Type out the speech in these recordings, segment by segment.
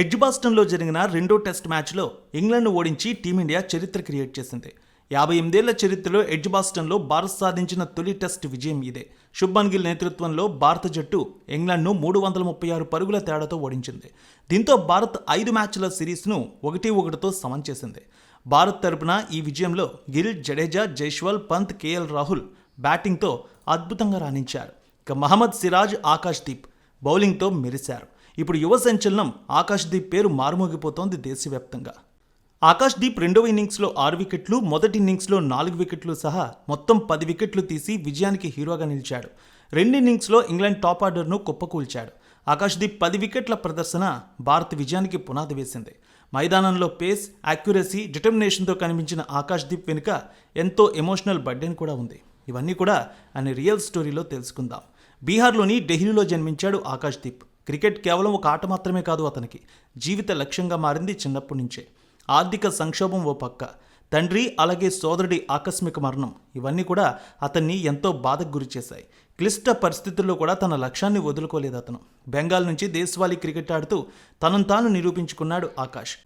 ఎడ్జ్బాస్టన్లో జరిగిన రెండో టెస్ట్ మ్యాచ్లో ఇంగ్లాండ్ను ఓడించి టీమిండియా చరిత్ర క్రియేట్ చేసింది. యాభై ఎనిమిదేళ్ళ చరిత్రలో ఎడ్జ్బాస్టన్లో భారత్ సాధించిన తొలి టెస్ట్ విజయం ఇదే. శుభ్మన్ గిల్ నేతృత్వంలో భారత జట్టు ఇంగ్లాండ్ను మూడు వందల ముప్పై ఆరు పరుగుల తేడాతో ఓడించింది. దీంతో భారత్ ఐదు మ్యాచ్ల సిరీస్ను ఒకటి ఒకటితో సమం చేసింది. భారత్ తరపున ఈ విజయంలో గిల్ జడేజా జైష్వాల్ పంత్ కేఎల్ రాహుల్ బ్యాటింగ్తో అద్భుతంగా రాణించారు. ఇక మహమ్మద్ సిరాజ్ ఆకాష్ దీప్ బౌలింగ్తో మెరిశారు. ఇప్పుడు యువ సంచలనం ఆకాష్ దీప్ పేరు మారుమోగిపోతోంది దేశవ్యాప్తంగా. ఆకాష్ దీప్ రెండవ ఇన్నింగ్స్లో ఆరు వికెట్లు మొదటి ఇన్నింగ్స్లో నాలుగు వికెట్లు సహా మొత్తం పది వికెట్లు తీసి విజయానికి హీరోగా నిలిచాడు. రెండు ఇన్నింగ్స్లో ఇంగ్లాండ్ టాప్ ఆర్డర్ను కుప్పకూల్చాడు. ఆకాష్ దీప్ పది వికెట్ల ప్రదర్శన భారత్ విజయానికి పునాది వేసింది. మైదానంలో పేస్ యాక్యురసీ డిటర్మినేషన్తో కనిపించిన ఆకాష్ దీప్ వెనుక ఎంతో ఎమోషనల్ బర్డెన్ కూడా ఉంది. ఇవన్నీ కూడా ఆయన రియల్ స్టోరీలో తెలుసుకుందాం. బీహార్లోని ఢిల్లీలో జన్మించాడు ఆకాష్ దీప్. క్రికెట్ కేవలం ఒక ఆట మాత్రమే కాదు అతనికి. జీవిత లక్ష్యంగా మారింది చిన్నప్పటి నుంచే. ఆర్థిక సంక్షోభం ఓ పక్క. తండ్రి అలాగే సోదరుడి ఆకస్మిక మరణం. ఇవన్నీ కూడా అతన్ని ఎంతో బాధకు గురి చేశాయి. క్లిష్ట పరిస్థితుల్లో కూడా తన లక్ష్యాన్ని వదులుకోలేదు అతను. బెంగాల్ నుంచి దేశవాళీ క్రికెట్ ఆడుతూ తనను తాను నిరూపించుకున్నాడు ఆకాష్.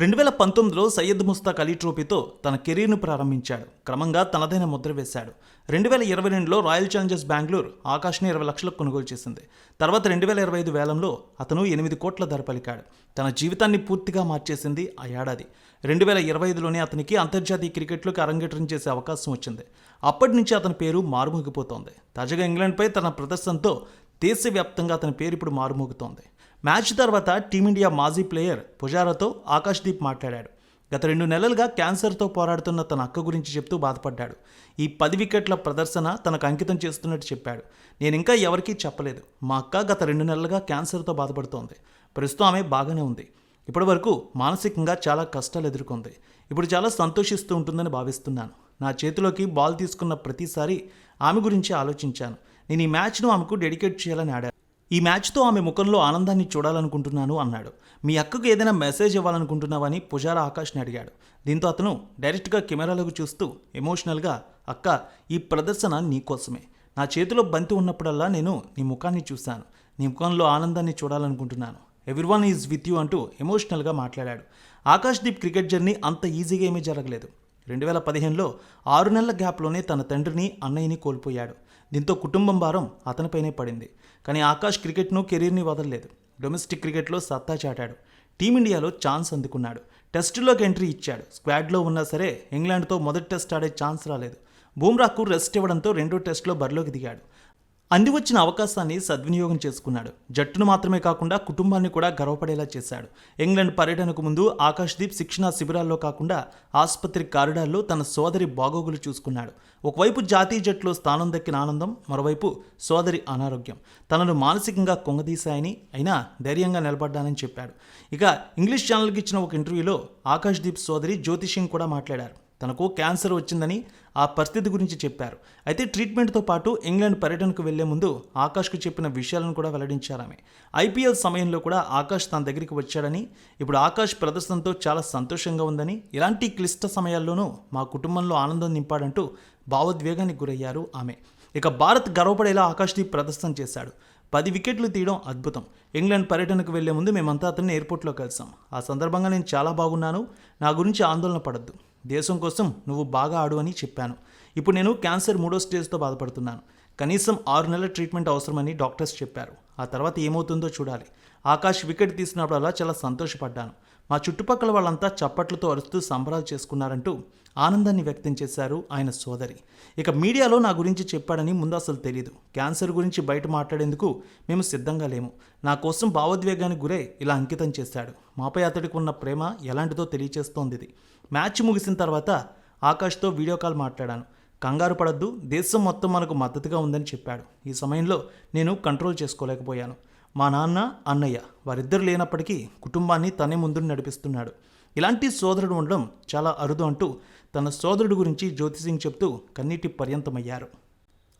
రెండు వేల పంతొమ్మిదిలో సయ్యద్ ముస్తాక్ అలీ ట్రోఫీతో తన కెరీర్ను ప్రారంభించాడు. క్రమంగా తనదైన ముద్ర వేశాడు. రెండు వేల ఇరవై రెండులో రాయల్ ఛాలెంజర్స్ బెంగళూరు ఆకాష్ని ఇరవై లక్షలకు కొనుగోలు చేసింది. తర్వాత రెండు వేల ఇరవై ఐదు వేలంలో అతను ఎనిమిది కోట్ల ధర పలికాడు. తన జీవితాన్ని పూర్తిగా మార్చేసింది ఆ ఏడాది. రెండు వేల ఇరవై ఐదులోనే అతనికి అంతర్జాతీయ క్రికెట్లోకి అరంగేట్రం చేసే అవకాశం వచ్చింది. అప్పటి నుంచి అతని పేరు మారుమోగిపోతోంది. తాజాగా ఇంగ్లాండ్పై తన ప్రదర్శనతో దేశవ్యాప్తంగా అతని పేరు ఇప్పుడు మారుమోగుతోంది. మ్యాచ్ తర్వాత టీమిండియా మాజీ ప్లేయర్ పుజారాతో ఆకాష్ దీప్ మాట్లాడాడు. గత రెండు నెలలుగా క్యాన్సర్తో పోరాడుతున్న తన అక్క గురించి చెప్తూ బాధపడ్డాడు. ఈ పది వికెట్ల ప్రదర్శన తనకు అంకితం చేస్తున్నట్టు చెప్పాడు. నేను ఇంకా ఎవరికీ చెప్పలేదు. మా అక్క గత రెండు నెలలుగా క్యాన్సర్తో బాధపడుతోంది. ప్రస్తుతం ఆమె బాగానే ఉంది. ఇప్పటి వరకు మానసికంగా చాలా కష్టాలు ఎదుర్కొంది. ఇప్పుడు చాలా సంతోషిస్తూ ఉంటుందని భావిస్తున్నాను. నా చేతిలోకి బాల్ తీసుకున్న ప్రతిసారి ఆమె గురించి ఆలోచించాను. నేను ఈ మ్యాచ్ను ఆమెకు డెడికేట్ చేయాలని ఆడాను ఈ మ్యాచ్తో ఆమె ముఖంలో ఆనందాన్ని చూడాలనుకుంటున్నాను అన్నాడు. మీ అక్కకు ఏదైనా మెసేజ్ ఇవ్వాలనుకుంటున్నావని పుజారా ఆకాష్ని అడిగాడు. దీంతో అతను డైరెక్ట్గా కెమెరాలకు చూస్తూ ఎమోషనల్గా అక్క ఈ ప్రదర్శన నీకోసమే నా చేతిలో బంతి ఉన్నప్పుడల్లా నేను నీ ముఖాన్ని చూశాను. నీ ముఖంలో ఆనందాన్ని చూడాలనుకుంటున్నాను. ఎవ్రీవన్ ఈజ్ విత్ యూ అంటూ ఎమోషనల్గా మాట్లాడాడు. ఆకాష్ దీప్ క్రికెట్ జర్నీ అంత ఈజీగా ఏమీ జరగలేదు. రెండు వేల పదిహేనులో ఆరు నెలల గ్యాప్లోనే తన తండ్రిని అన్నయ్యని కోల్పోయాడు. దీంతో కుటుంబం భారం అతనిపైనే పడింది. కానీ ఆకాష్ క్రికెట్ను కెరీర్ని వదలలేదు. డొమెస్టిక్ క్రికెట్లో సత్తా చాటాడు. టీమిండియాలో ఛాన్స్ అందుకున్నాడు. టెస్టులోకి ఎంట్రీ ఇచ్చాడు. స్క్వాడ్లో ఉన్నా సరే ఇంగ్లాండ్తో మొదటి టెస్ట్ ఆడే ఛాన్స్ రాలేదు. బూమ్రాకు రెస్ట్ ఇవ్వడంతో రెండో టెస్ట్లో బరిలోకి దిగాడు. అంది వచ్చిన అవకాశాన్ని సద్వినియోగం చేసుకున్నాడు. జట్టును మాత్రమే కాకుండా కుటుంబాన్ని కూడా గర్వపడేలా చేశాడు. ఇంగ్లాండ్ పర్యటనకు ముందు ఆకాష్దీప్ శిక్షణా శిబిరాల్లో కాకుండా ఆసుపత్రి కారిడార్లో తన సోదరి బాగోగులు చూసుకున్నాడు. ఒకవైపు జాతీయ జట్టులో స్థానం దక్కిన ఆనందం మరోవైపు సోదరి అనారోగ్యం. తనను మానసికంగా కొంగదీశాయని అయినా ధైర్యంగా నిలబడ్డానని చెప్పాడు. ఇక ఇంగ్లీష్ ఛానల్కి ఇచ్చిన ఒక ఇంటర్వ్యూలో ఆకాష్దీప్ సోదరి జ్యోతిషింగ్ కూడా మాట్లాడారు. తనకు క్యాన్సర్ వచ్చిందని ఆ పరిస్థితి గురించి చెప్పారు. అయితే ట్రీట్మెంట్తో పాటు ఇంగ్లాండ్ పర్యటనకు వెళ్ళే ముందు ఆకాష్కు చెప్పిన విషయాలను కూడా వెల్లడించారు ఆమె. ఐపీఎల్ సమయంలో కూడా ఆకాష్ తన దగ్గరికి వచ్చాడని ఇప్పుడు ఆకాష్ ప్రదర్శనతో చాలా సంతోషంగా ఉందని ఇలాంటి క్లిష్ట సమయాల్లోనూ మా కుటుంబంలో ఆనందం నింపాడంటూ భావోద్వేగానికి గురయ్యారు ఆమె. ఇక భారత్ గర్వపడేలా ఆకాష్దీప్ ప్రదర్శన చేశాడు. పది వికెట్లు తీయడం అద్భుతం. ఇంగ్లాండ్ పర్యటనకు వెళ్ళే ముందు మేమంతా అతన్ని ఎయిర్పోర్ట్లో కలిసాం. ఆ సందర్భంగా నేను చాలా బాగున్నాను. నా గురించి ఆందోళన పడద్దు. దేశం కోసం నువ్వు బాగా ఆడు అని చెప్పాను. ఇప్పుడు నేను క్యాన్సర్ మూడో స్టేజ్తో బాధపడుతున్నాను. కనీసం ఆరు నెలల ట్రీట్మెంట్ అవసరమని డాక్టర్స్ చెప్పారు. ఆ తర్వాత ఏమవుతుందో చూడాలి. ఆకాష్ వికెట్ తీసినప్పుడల్లా చాలా సంతోషపడ్డాను. మా చుట్టుపక్కల వాళ్ళంతా చప్పట్లతో అరుస్తూ సంబరాలు చేసుకున్నారంటూ ఆనందాన్ని వ్యక్తం చేశారు ఆయన సోదరి. ఇక మీడియాలో నా గురించి చెప్పాడని ముందు అసలు తెలియదు క్యాన్సర్ గురించి బయట మాట్లాడేందుకు మేము సిద్ధంగా లేము. నా కోసం భావోద్వేగానికి గురై ఇలా అంకితం చేశాడు. మాపై అతడికి ఉన్న ప్రేమ ఎలాంటిదో తెలియచేస్తోంది ఇది. మ్యాచ్ ముగిసిన తర్వాత ఆకాష్తో వీడియో కాల్ మాట్లాడాను. కంగారు పడద్దు. దేశం మొత్తం మనకు మద్దతుగా ఉందని చెప్పాడు. ఈ సమయంలో నేను కంట్రోల్ చేసుకోలేకపోయాను. మా నాన్న అన్నయ్య వారిద్దరు లేనప్పటికీ కుటుంబాన్ని తనే ముందు నడిపిస్తున్నాడు. ఇలాంటి సోదరుడు ఉండడం చాలా అరుదు అంటూ తన సోదరుడు గురించి జ్యోతి సింగ్ చెప్తూ కన్నీటి పర్యంతమయ్యారు.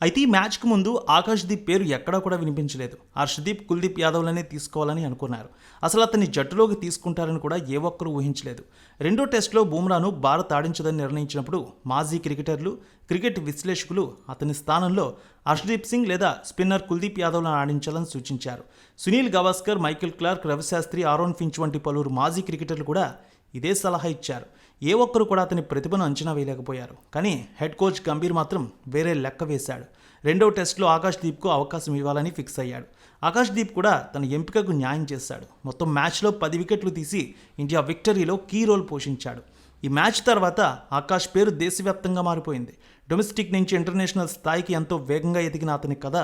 అయితే ఈ మ్యాచ్కు ముందు ఆకాష్దీప్ పేరు ఎక్కడా కూడా వినిపించలేదు. హర్షదీప్ కుల్దీప్ యాదవ్లనే తీసుకోవాలని అనుకున్నారు. అసలు అతన్ని జట్టులోకి తీసుకుంటారని కూడా ఏ ఒక్కరూ ఊహించలేదు. రెండో టెస్టులో బూమ్రాను భారత్ ఆడించదని నిర్ణయించినప్పుడు మాజీ క్రికెటర్లు క్రికెట్ విశ్లేషకులు అతని స్థానంలో హర్షదీప్ సింగ్ లేదా స్పిన్నర్ కుల్దీప్ యాదవ్లను ఆడించాలని సూచించారు. Sunil Gavaskar Michael Clarke Ravi Shastri Aaron Finch వంటి పలువురు మాజీ క్రికెటర్లు కూడా ఇదే సలహా ఇచ్చారు. ఏ ఒక్కరు కూడా అతని ప్రతిభను అంచనా వేయలేకపోయారు. కానీ హెడ్ కోచ్ గంభీర్ మాత్రం వేరే లెక్క వేశాడు. రెండవ టెస్టులో ఆకాష్ దీప్కు అవకాశం ఇవ్వాలని ఫిక్స్ అయ్యాడు. ఆకాష్ దీప్ కూడా తన ఎంపికకు న్యాయం చేశాడు. మొత్తం మ్యాచ్లో పది వికెట్లు తీసి ఇండియా విక్టరీలో కీ రోల్ పోషించాడు. ఈ మ్యాచ్ తర్వాత ఆకాష్ పేరు దేశవ్యాప్తంగా మారిపోయింది. డొమెస్టిక్ నుంచి ఇంటర్నేషనల్ స్థాయికి ఎంతో వేగంగా ఎదిగిన అతని కథ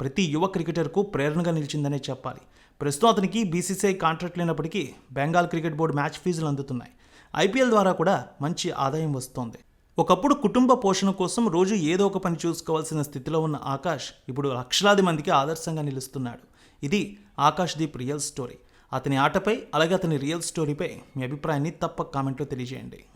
ప్రతి యువ క్రికెటర్కు ప్రేరణగా నిలిచిందనే చెప్పాలి. ప్రస్తుతం అతనికి బీసీసీఐ కాంట్రాక్ట్ లేనప్పటికీ బెంగాల్ క్రికెట్ బోర్డు మ్యాచ్ ఫీజులు అందుతున్నాయి. ఐపీఎల్ ద్వారా కూడా మంచి ఆదాయం వస్తోంది. ఒకప్పుడు కుటుంబ పోషణ కోసం రోజు ఏదో ఒక పని చూసుకోవాల్సిన స్థితిలో ఉన్న ఆకాష్ ఇప్పుడు లక్షలాది మందికి ఆదర్శంగా నిలుస్తున్నాడు. ఇది ఆకాష్ దీప్ రియల్ స్టోరీ. అతని ఆటపై అలాగే అతని రియల్ స్టోరీపై మీ అభిప్రాయాన్ని తప్పక కామెంట్లో తెలియజేయండి.